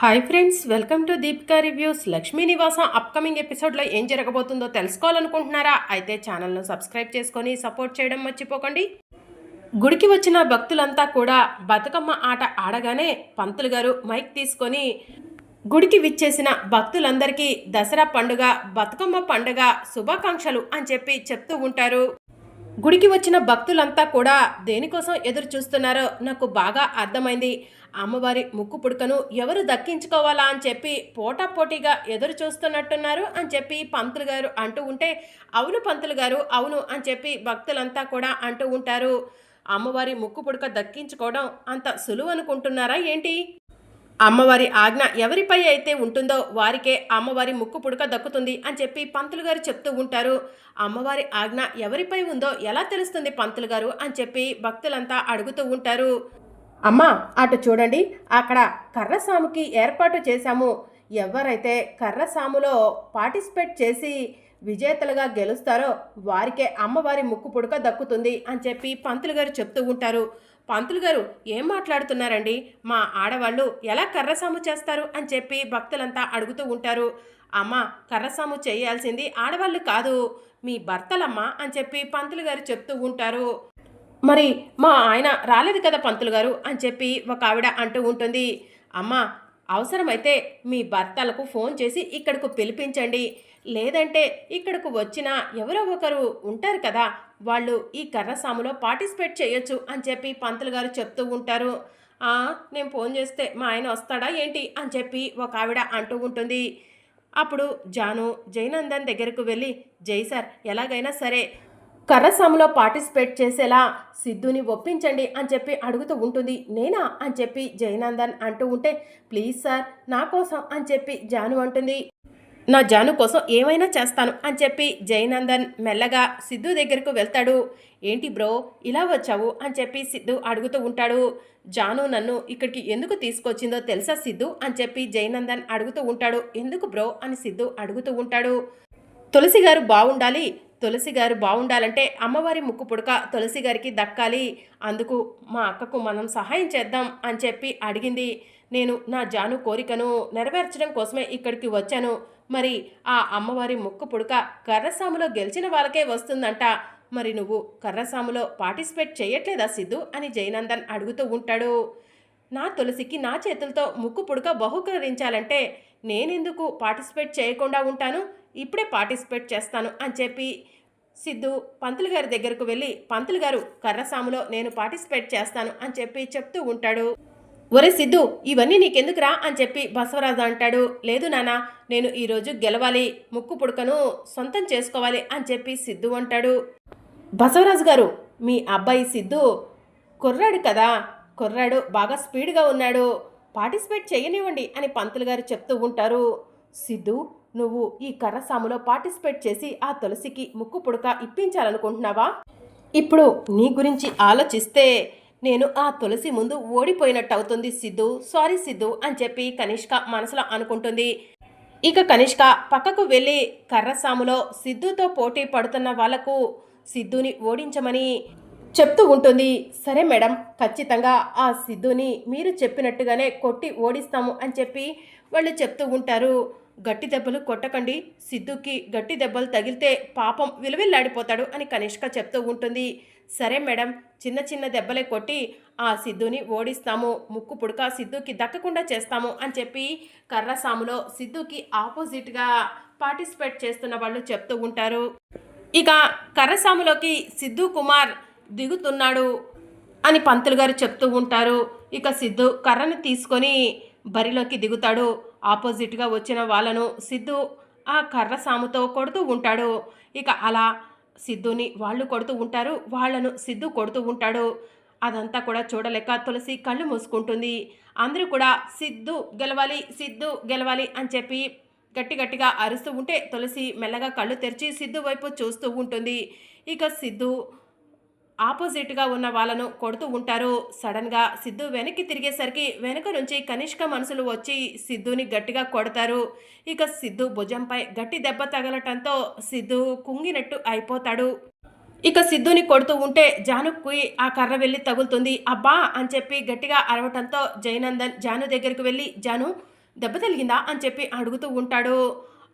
Hi friends welcome to Deepika reviews Lakshmi Nivasam upcoming ఎపిసోడ్లో ఏం జరగబోతుందో తెలుసుకోవాలనుకుంటున్నారా? అయితే ఛానల్ను సబ్స్క్రైబ్ చేసుకొని సపోర్ట్ చేయడం మర్చిపోకండి. గుడికి వచ్చిన భక్తులంతా కూడా బతుకమ్మ ఆట ఆడగానే పంతులు గారు మైక్ తీసుకొని గుడికి విచ్చేసిన భక్తులందరికీ దసరా పండుగ బతుకమ్మ పండుగ శుభాకాంక్షలు అని చెప్పి చెప్తూ ఉంటారు. గుడికి వచ్చిన భక్తులంతా కూడా దేనికోసం ఎదురు చూస్తున్నారో నాకు బాగా అర్థమైంది. అమ్మవారి ముక్కు పుడకను ఎవరు దక్కించుకోవాలా అని చెప్పి పోటాపోటీగా ఎదురు చూస్తున్నట్టున్నారు అని చెప్పి పంతులు గారు అంటూ ఉంటే అవును పంతులు గారు అవును అని చెప్పి భక్తులంతా కూడా అంటూ ఉంటారు. అమ్మవారి ముక్కు పుడక దక్కించుకోవడం అంత సులువు అనుకుంటున్నారా ఏంటి? అమ్మవారి ఆజ్ఞ ఎవరిపై అయితే ఉంటుందో వారికే అమ్మవారి ముక్కు పుడక దక్కుతుంది అని చెప్పి పంతులు గారు చెప్తూ ఉంటారు. అమ్మవారి ఆజ్ఞ ఎవరిపై ఉందో ఎలా తెలుస్తుంది పంతులు గారు అని చెప్పి భక్తులంతా అడుగుతూ ఉంటారు. అమ్మా అటు చూడండి. అక్కడ కర్రసాముకి ఏర్పాటు చేశాము. ఎవరైతే కర్రసాములో పార్టిసిపేట్ చేసి విజేతలుగా గెలుస్తారో వారికే అమ్మవారి ముక్కు పుడక దక్కుతుంది అని చెప్పి పంతులు గారు చెప్తూ ఉంటారు. పంతులు గారు ఏం మాట్లాడుతున్నారండి? మా ఆడవాళ్ళు ఎలా కర్రసాము చేస్తారు? అని చెప్పి భక్తులంతా అడుగుతూ ఉంటారు. అమ్మ కర్రసాము చేయాల్సింది ఆడవాళ్ళు కాదు. మీ భర్తలమ్మ అని చెప్పి పంతులు గారు చెప్తూ ఉంటారు. మరి మా ఆయన రాలేదు కదా పంతులు గారు? అని చెప్పి ఒక ఆవిడ అంటూ ఉంటుంది. అమ్మ అవసరమైతే మీ భర్తలకు ఫోన్ చేసి ఇక్కడకు పిలిపించండి. లేదంటే ఇక్కడకు వచ్చిన ఎవరో ఒకరు ఉంటారు కదా వాళ్ళు ఈ కర్రసాములో పార్టిసిపేట్ చేయొచ్చు అని చెప్పి పంతులు గారు చెప్తూ ఉంటారు. నేను ఫోన్ చేస్తే మా ఆయన వస్తాడా ఏంటి అని చెప్పి ఒక ఆవిడ అంటూ ఉంటుంది. అప్పుడు జాను జైనందన్ దగ్గరకు వెళ్ళి జై సార్ ఎలాగైనా సరే కర్రసాములో పార్టిసిపేట్ చేసేలా సిద్ధుని ఒప్పించండి అని చెప్పి అడుగుతూ ఉంటుంది. నేనా అని చెప్పి జయనందన్ అంటూ ఉంటే ప్లీజ్ సార్ నా కోసం అని చెప్పి జాను అంటుంది. నా జాను కోసం ఏమైనా చేస్తాను అని చెప్పి జయనందన్ మెల్లగా సిద్ధు దగ్గరకు వెళ్తాడు. ఏంటి బ్రో ఇలా వచ్చావు అని చెప్పి సిద్ధు అడుగుతూ ఉంటాడు. జాను నన్ను ఇక్కడికి ఎందుకు తీసుకొచ్చిందో తెలుసా సిద్ధు అని చెప్పి జయనందన్ అడుగుతూ ఉంటాడు. ఎందుకు బ్రో అని సిద్ధు అడుగుతూ ఉంటాడు. తులసి గారు బాగుండాలి తులసి గారు బాగుండాలంటే అమ్మవారి ముక్కు పుడక తులసి గారికి దక్కాలి. అందుకు మా అక్కకు మనం సహాయం చేద్దాం అని చెప్పి అడిగింది. నేను నా జాను కోరికను నెరవేర్చడం కోసమే ఇక్కడికి వచ్చాను. మరి ఆ అమ్మవారి ముక్కు పుడక కర్రసాములో గెలిచిన వాళ్ళకే వస్తుందంట. మరి నువ్వు కర్రసాములో పార్టిసిపేట్ చేయట్లేదా సిద్ధు? అని జయనందన్ అడుగుతూ ఉంటాడు. నా తులసికి నా చేతులతో ముక్కు పుడక బహుకరించాలంటే నేనెందుకు పార్టిసిపేట్ చేయకుండా ఉంటాను? ఇప్పుడే పార్టిసిపేట్ చేస్తాను అని చెప్పి సిద్ధు పంతులు గారి దగ్గరకు వెళ్ళి పంతులు గారు కర్రసాములో నేను పార్టిసిపేట్ చేస్తాను అని చెప్పి చెప్తూ ఉంటాడు. ఒరే సిద్ధు ఇవన్నీ నీకెందుకురా అని చెప్పి బసవరాజు అంటాడు. లేదు నాన్న నేను ఈరోజు గెలవాలి ముక్కు పుడకను సొంతం చేసుకోవాలి అని చెప్పి సిద్ధు అంటాడు. బసవరాజు గారు మీ అబ్బాయి సిద్ధు కుర్రాడు కదా కుర్రాడు బాగా స్పీడ్గా ఉన్నాడు పార్టిసిపేట్ చేయనివ్వండి అని పంతులు గారు చెప్తూ ఉంటారు. సిద్ధు నువ్వు ఈ కర్రసాములో పార్టిసిపేట్ చేసి ఆ తులసికి ముక్కు పుడక ఇప్పించాలనుకుంటున్నావా? ఇప్పుడు నీ గురించి ఆలోచిస్తే నేను ఆ తులసి ముందు ఓడిపోయినట్టు అవుతుంది సిద్ధు. సారీ సిద్ధు అని చెప్పి కనిష్క మనసులో అనుకుంటుంది. ఇక కనిష్క పక్కకు వెళ్ళి కర్రసాములో సిద్ధుతో పోటీ పడుతున్న వాళ్ళకు సిద్ధుని ఓడించమని చెప్తూ ఉంటుంది. సరే మేడం ఖచ్చితంగా ఆ సిద్ధుని మీరు చెప్పినట్టుగానే కొట్టి ఓడిస్తాము అని చెప్పి వాళ్ళు చెప్తూ ఉంటారు. గట్టి దెబ్బలు కొట్టకండి. సిద్ధుకి గట్టి దెబ్బలు తగిలితే పాపం విలువిల్లాడిపోతాడు అని కనిష్క చెప్తూ ఉంటుంది. సరే మేడం చిన్న చిన్న దెబ్బలే కొట్టి ఆ సిద్ధుని ఓడిస్తాము ముక్కు పుడక సిద్ధుకి దక్కకుండా చేస్తాము అని చెప్పి కర్రసాములో సిద్ధుకి ఆపోజిట్గా పార్టిసిపేట్ చేస్తున్న వాళ్ళు చెప్తూ ఉంటారు. ఇక కర్రసాములోకి సిద్ధు కుమార్ దిగుతున్నాడు అని పంతులు గారు చెప్తూ ఉంటారు. ఇక సిద్ధు కర్రను తీసుకొని బరిలోకి దిగుతాడు. ఆపోజిట్గా వచ్చిన వాళ్ళను సిద్ధు ఆ కర్ర సాముతో కొడుతూ ఉంటాడు. ఇక అలా సిద్ధుని వాళ్ళు కొడుతూ ఉంటారు వాళ్ళను సిద్ధు కొడుతూ ఉంటాడు. అదంతా కూడా చూడలేక తులసి కళ్ళు మూసుకుంటుంది. అందరూ కూడా సిద్ధు గెలవాలి సిద్ధు గెలవాలి అని చెప్పి గట్టి గట్టిగా అరుస్తూ ఉంటే తులసి మెల్లగా కళ్ళు తెరిచి సిద్ధు వైపు చూస్తూ ఉంటుంది. ఇక సిద్ధు ఆపోజిట్గా ఉన్న వాళ్ళను కొడుతూ ఉంటారు. సడన్గా సిద్ధు వెనక్కి తిరిగేసరికి వెనక నుంచి కనిష్క మనుషులు వచ్చి సిద్ధుని గట్టిగా కొడతారు. ఇక సిద్ధు భుజంపై గట్టి దెబ్బ తగలటంతో సిద్ధు కుంగినట్టు అయిపోతాడు. ఇక సిద్ధుని కొడుతూ ఉంటే జానుకి ఆ కర్ర వెళ్ళి తగులుతుంది. అబ్బా! అని చెప్పి గట్టిగా అరవటంతో జయనందన్ జాను దగ్గరికి వెళ్ళి జాను దెబ్బ తగిలిందా? అని చెప్పి అడుగుతూ ఉంటాడు.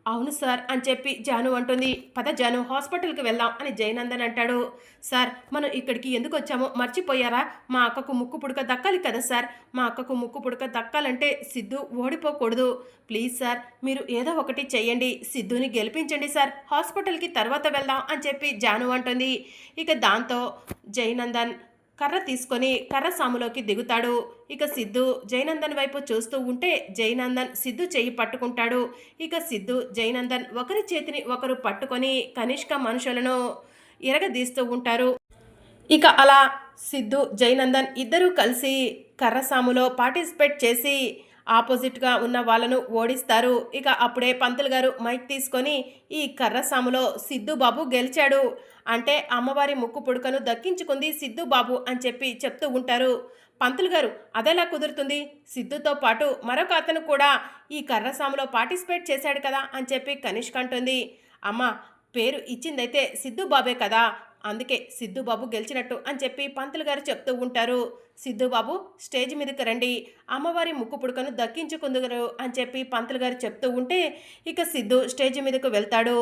అవును సార్ అని చెప్పి జాను అంటుంది. పద జాను హాస్పిటల్కి వెళ్దాం అని జయనందన్ అంటాడు. సార్ మనం ఇక్కడికి ఎందుకు వచ్చామో మర్చిపోయారా? మా అక్కకు ముక్కు పుడక దక్కాలి కదా సార్. మా అక్కకు ముక్కు పుడక దక్కాలంటే సిద్ధు ఓడిపోకూడదు. ప్లీజ్ సార్ మీరు ఏదో ఒకటి చెయ్యండి. సిద్ధుని గెలిపించండి సార్. హాస్పిటల్కి తర్వాత వెళ్దాం అని చెప్పి జాను అంటుంది. ఇక దాంతో జయనందన్ కర్ర తీసుకొని కర్ర సాములోకి దిగుతాడు. ఇక సిద్ధు జయనందన్ వైపు చూస్తూ ఉంటే జయనందన్ సిద్ధు చేయి పట్టుకుంటాడు. ఇక సిద్ధు జయనందన్ ఒకరి చేతిని ఒకరు పట్టుకొని కనిష్క మనుషులను ఇరగదీస్తూ ఉంటారు. ఇక అలా సిద్ధు జయనందన్ ఇద్దరూ కలిసి కర్రసాములో పార్టిసిపేట్ చేసి ఆపోజిట్గా ఉన్న వాళ్ళను ఓడిస్తారు. ఇక అప్పుడే పంతులు గారు మైక్ తీసుకొని ఈ కర్రసాములో సిద్ధుబాబు గెలిచాడు. అంటే అమ్మవారి ముక్కు పుడకను దక్కించుకుంది సిద్ధుబాబు అని చెప్పి చెప్తూ ఉంటారు. పంతులు గారు అదెలా కుదురుతుంది? సిద్ధుతో పాటు మరొక అతను కూడా ఈ కర్రసాములో పార్టిసిపేట్ చేశాడు కదా అని చెప్పి కనిష్క అంటుంది. అమ్మ పేరు ఇచ్చిందైతే సిద్ధుబాబే కదా. అందుకే సిద్ధుబాబు గెలిచినట్టు అని చెప్పి పంతులు గారు చెప్తూ ఉంటారు. సిద్ధుబాబు స్టేజ్ మీదకి రండి. అమ్మవారి ముక్కు పుడకను దక్కించుకుందరు అని చెప్పి పంతులు గారు చెప్తూ ఉంటే ఇక సిద్ధు స్టేజ్ మీదకు వెళ్తాడు.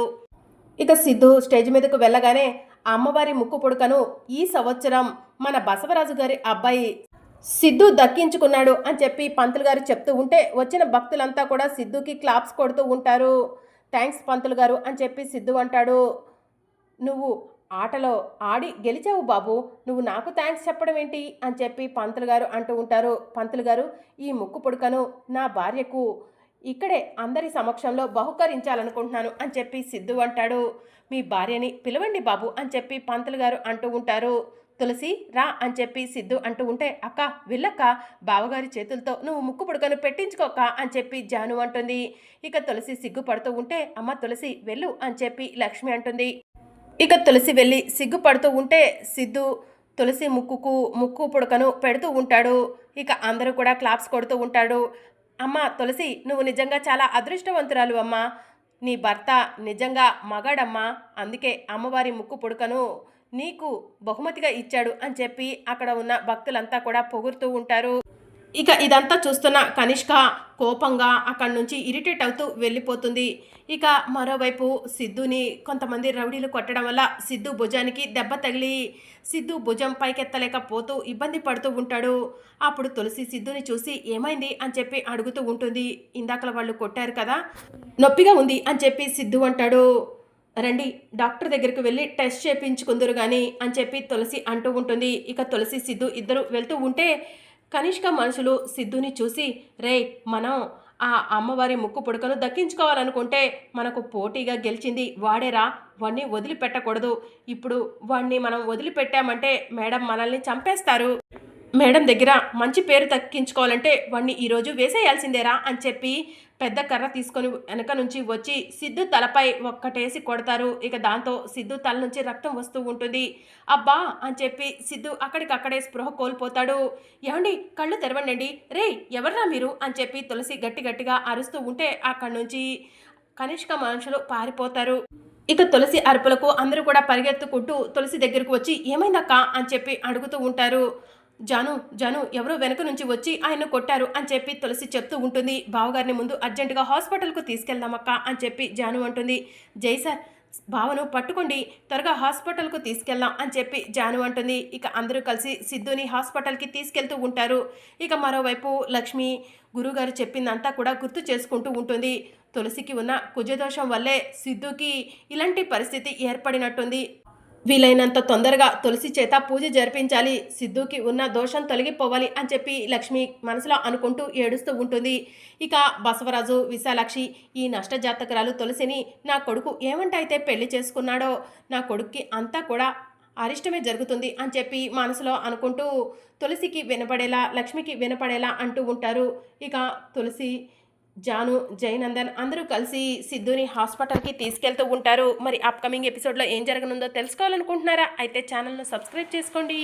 ఇక సిద్ధు స్టేజ్ మీదకు వెళ్ళగానే అమ్మవారి ముక్కు పుడకను ఈ సంవత్సరం మన బసవరాజు గారి అబ్బాయి సిద్ధు దక్కించుకున్నాడు అని చెప్పి పంతులు గారు చెప్తూ ఉంటే వచ్చిన భక్తులంతా కూడా సిద్ధుకి క్లాప్స్ కొడుతూ ఉంటారు. థ్యాంక్స్ పంతులు గారు అని చెప్పి సిద్ధు అంటాడు. నువ్వు ఆటలో ఆడి గెలిచావు బాబు. నువ్వు నాకు థ్యాంక్స్ చెప్పడం ఏంటి? అని చెప్పి పంతులు గారు అంటూ ఉంటారు. పంతులు గారు ఈ ముక్కు పుడకను నా భార్యకు ఇక్కడే అందరి సమక్షంలో బహుకరించాలనుకుంటున్నాను అని చెప్పి సిద్ధు అంటాడు. మీ భార్యని పిలవండి బాబు అని చెప్పి పంతులు గారు అంటూ ఉంటారు. తులసి రా అని చెప్పి సిద్ధు అంటూ ఉంటే అక్క వెళ్ళక్క. బావగారి చేతులతో నువ్వు ముక్కు పుడకను పెట్టించుకోక అని చెప్పి జాను అంటుంది. ఇక తులసి సిగ్గుపడుతూ ఉంటే అమ్మ తులసి వెళ్ళు అని చెప్పి లక్ష్మి అంటుంది. ఇక తులసి వెళ్ళి సిగ్గుపడుతూ ఉంటే సిద్ధు తులసి ముక్కుకు ముక్కు పుడకను పెడుతూ ఉంటాడు. ఇక అందరూ కూడా క్లాప్స్ కొడుతూ ఉంటాడు. అమ్మ తులసి నువ్వు నిజంగా చాలా అదృష్టవంతురాలు అమ్మా. నీ భర్త నిజంగా మగాడమ్మా. అందుకే అమ్మవారి ముక్కు పుడకను నీకు బహుమతిగా ఇచ్చాడు అని చెప్పి అక్కడ ఉన్న భక్తులంతా కూడా పొగురుతూ ఉంటారు. ఇక ఇదంతా చూస్తున్న కనిష్క కోపంగా అక్కడి నుంచి ఇరిటేట్ అవుతూ వెళ్ళిపోతుంది. ఇక మరోవైపు సిద్ధుని కొంతమంది రౌడీలు కొట్టడం వల్ల సిద్ధు భుజానికి దెబ్బ తగిలి సిద్ధు భుజం పైకెత్తలేకపోతూ ఇబ్బంది పడుతూ ఉంటాడు. అప్పుడు తులసి సిద్ధుని చూసి ఏమైంది అని చెప్పి అడుగుతూ ఉంటుంది. ఇందాకల వాళ్ళు కొట్టారు కదా నొప్పిగా ఉంది అని చెప్పి సిద్ధు అంటాడు. రండి డాక్టర్ దగ్గరికి వెళ్ళి టెస్ట్ చేయించుకుందరు కానీ అని చెప్పి తులసి అంటూ ఉంటుంది. ఇక తులసి సిద్ధు ఇద్దరు వెళ్తూ ఉంటే కనిష్క మనుషులు సిద్ధుని చూసి రే మనం ఆ అమ్మవారి ముక్కు పుడకను దక్కించుకోవాలనుకుంటే మనకు పోటీగా గెలిచింది వాడేరా వాణ్ణి వదిలిపెట్టకూడదు. ఇప్పుడు వాణ్ణి మనం వదిలిపెట్టామంటే మేడం మనల్ని చంపేస్తారు. మేడం దగ్గర మంచి పేరు దక్కించుకోవాలంటే వాణ్ణి ఈరోజు వేసేయాల్సిందేరా అని చెప్పి పెద్ద కర్ర తీసుకొని వెనక నుంచి వచ్చి సిద్ధు తలపై ఒక్కటేసి కొడతారు. ఇక దాంతో సిద్ధు తల నుంచి రక్తం వస్తూ ఉంటుంది. అబ్బా అని చెప్పి సిద్ధు అక్కడికక్కడే స్పృహ కోల్పోతాడు. ఏమండి కళ్ళు తెరవండి రే ఎవర్రా మీరు? అని చెప్పి తులసి గట్టి గట్టిగా అరుస్తూ ఉంటే అక్కడి నుంచి కనిష్క మనుషులు పారిపోతారు. ఇక తులసి అరుపులకు అందరూ కూడా పరిగెత్తుకుంటూ తులసి దగ్గరకు వచ్చి ఏమైందక్క? అని చెప్పి అడుగుతూ ఉంటారు. జాను జాను ఎవరో వెనక నుంచి వచ్చి ఆయన కొట్టారు అని చెప్పి తులసి చెప్తూ ఉంటుంది. బావగారిని ముందు అర్జెంటుగా హాస్పిటల్కు తీసుకెళ్దామక్క అని చెప్పి జాను అంటుంది. జై సార్ బావను పట్టుకోండి త్వరగా హాస్పిటల్కు తీసుకెళ్దాం అని చెప్పి జాను అంటుంది. ఇక అందరూ కలిసి సిద్ధుని హాస్పిటల్కి తీసుకెళ్తూ ఉంటారు. ఇక మరోవైపు లక్ష్మి గురుగారు చెప్పిందంతా కూడా గుర్తు చేసుకుంటూ ఉంటుంది. తులసికి ఉన్న కుజదోషం వల్లే సిద్ధుకి ఇలాంటి పరిస్థితి ఏర్పడినట్టుంది. వీలైనంత తొందరగా తులసి చేత పూజ జరిపించాలి సిద్ధుకి ఉన్న దోషం తొలగిపోవాలి అని చెప్పి లక్ష్మి మనసులో అనుకుంటూ ఏడుస్తూ ఉంటుంది. ఇక బసవరాజు విశాలాక్షి ఈ నష్టజాతకురాలు తులసిని నా కొడుకు ఏమంట అయితే పెళ్ళి చేసుకున్నాడో నా కొడుక్కి అంతా కూడా అరిష్టమే జరుగుతుంది అని చెప్పి మనసులో అనుకుంటూ తులసికి వినపడేలా లక్ష్మికి వినపడేలా అంటూ ఉంటారు. ఇక తులసి జాను జయనందన్ అందరూ కలిసి సిద్ధుని హాస్పిటల్కి తీసుకెళ్తూ ఉంటారు. మరి అప్కమింగ్ ఎపిసోడ్లో ఏం జరగనుందో తెలుసుకోవాలనుకుంటున్నారా? అయితే ఛానల్ను సబ్స్క్రైబ్ చేసుకోండి.